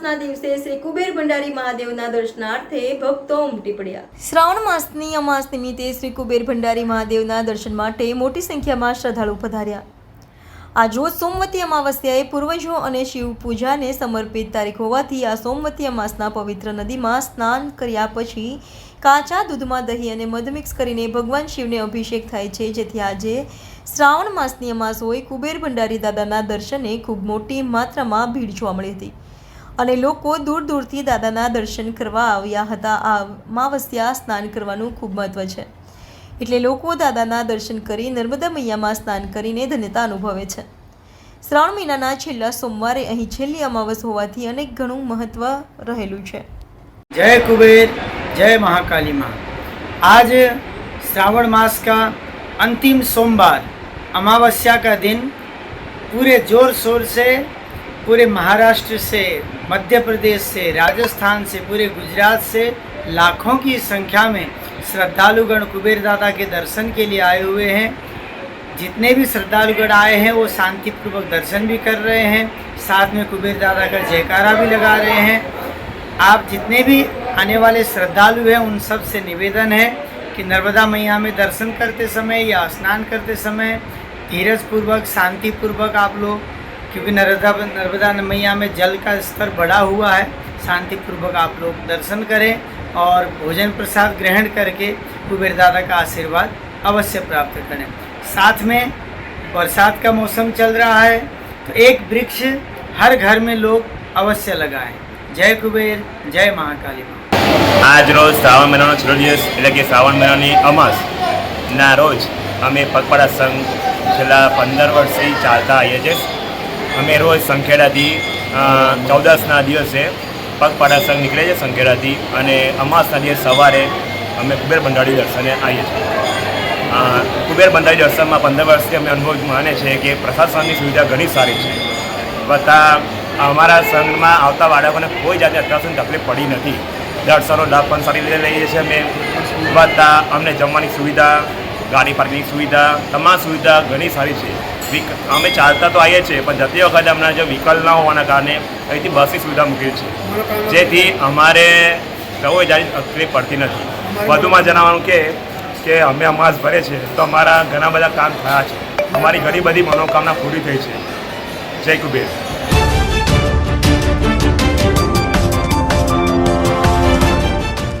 ભંડારી મહાદેવના દર્શનાર્થે ભક્તો ઉમટી પડ્યા. શ્રાવણ માસની અમાસ નિમિત્તે શ્રી કુબેર ભંડારી મહાદેવના દર્શન માટે મોટી સંખ્યામાં શ્રદ્ધાળુ પધાર્યા. આજરોજ સોમવતી અમાવસ્યાએ પૂર્વજો અને શિવ પૂજાને સમર્પિત તારીખ હોવાથી આ સોમવતી અમાસના પવિત્ર નદીમાં સ્નાન કર્યા પછી કાચા દૂધમાં દહીં અને મધ મિક્સ કરીને ભગવાન શિવને અભિષેક થાય છે. જેથી આજે શ્રાવણ માસની અમાસ હોય, કુબેર ભંડારી દાદાના દર્શને ખૂબ મોટી માત્રામાં ભીડ જોવા મળી હતી. અને લોકો દૂર દૂરથી દાદાના દર્શન કરવા આવ્યા હતા આ અમાવસ્યા સ્નાન કરવાનું ખૂબ મહત્વ છે એટલે લોકો દાદાના દર્શન કરી નર્મદા મૈયામાં સ્નાન કરીને ધન્યતા અનુભવે છે શ્રાવણ મહિનાના છેલ્લા સોમવારે અહીં છેલ્લી અમાવસ હોવાથી અનેક ઘણું મહત્વ રહેલું છે जय कुबेर जय महाकाली माँ आज श्रावण मास का अंतिम सोमवार अमावस्या का दिन पूरे जोर शोर से पूरे महाराष्ट्र से, मध्य प्रदेश से, राजस्थान से, पूरे गुजरात से लाखों की संख्या में श्रद्धालुगण कुबेर दादा के दर्शन के लिए आए हुए हैं। जितने भी श्रद्धालुगण आए हैं, वो शांतिपूर्वक दर्शन भी कर रहे हैं। साथ में कुबेर दादा का जयकारा भी लगा रहे हैं। आप जितने भी आने वाले श्रद्धालु हैं, उन सबसे निवेदन है कि नर्मदा मैया में दर्शन करते समय या स्नान करते समय धीरज पूर्वक शांति आप लोग क्योंकि नर्मदा नर्मदा मैया में जल का स्तर बढ़ा हुआ है शांति पूर्वक आप लोग दर्शन करें और भोजन प्रसाद ग्रहण करके कुबेर दादा का आशीर्वाद अवश्य प्राप्त करें साथ में बरसात का मौसम चल रहा है तो एक वृक्ष हर घर में लोग अवश्य लगाएं जय कुबेर जय महाकाली माँ આજ રોજ શ્રાવણ મહિનાનો છેલ્લો દિવસ એટલે કે શ્રાવણ મહિનાની અમાસ ના રોજ અમે પગપાળા સંઘ છેલ્લા પંદર વર્ષથી ચાલતા આવીએ છીએ અમે રોજ સંખેડાથી ચૌદસના દિવસે પગપાળા સંઘ નીકળે છે સંખેડાથી અને અમાસના દિવસ સવારે અમે કુબેર બંધાળી દર્શને આવીએ છીએ. કુબેર બંધાળી દર્શનમાં પંદર વર્ષથી અમે અનુભવ માને છે કે પ્રશાસનની સુવિધા ઘણી સારી છે. બધા અમારા સંઘમાં આવતા બાળકોને કોઈ જાતની અત્યાર તકલીફ પડી નથી. દર્શનો લાભ પણ સારી રીતે લઈએ છીએ અમે. બધા અમને જમવાની સુવિધા, ગાડી પાર્કિંગની સુવિધા, તમામ સુવિધા ઘણી સારી છે. અમે ચાલતા તો આવીએ છીએ પણ જતી વખતે અમને જે વ્હીકલ ના હોવાના કારણે અહીંથી બસની સુવિધા મૂકી છે. જેથી અમારે કોઈ જાય તકલીફ પડતી નથી. વધુમાં જણાવવાનું કે કે અમે અમાસ ભરે છે તો અમારા ઘણા બધા કામ થયા છે. અમારી ઘણી બધી મનોકામના પૂરી થઈ છે. જય કુબેર.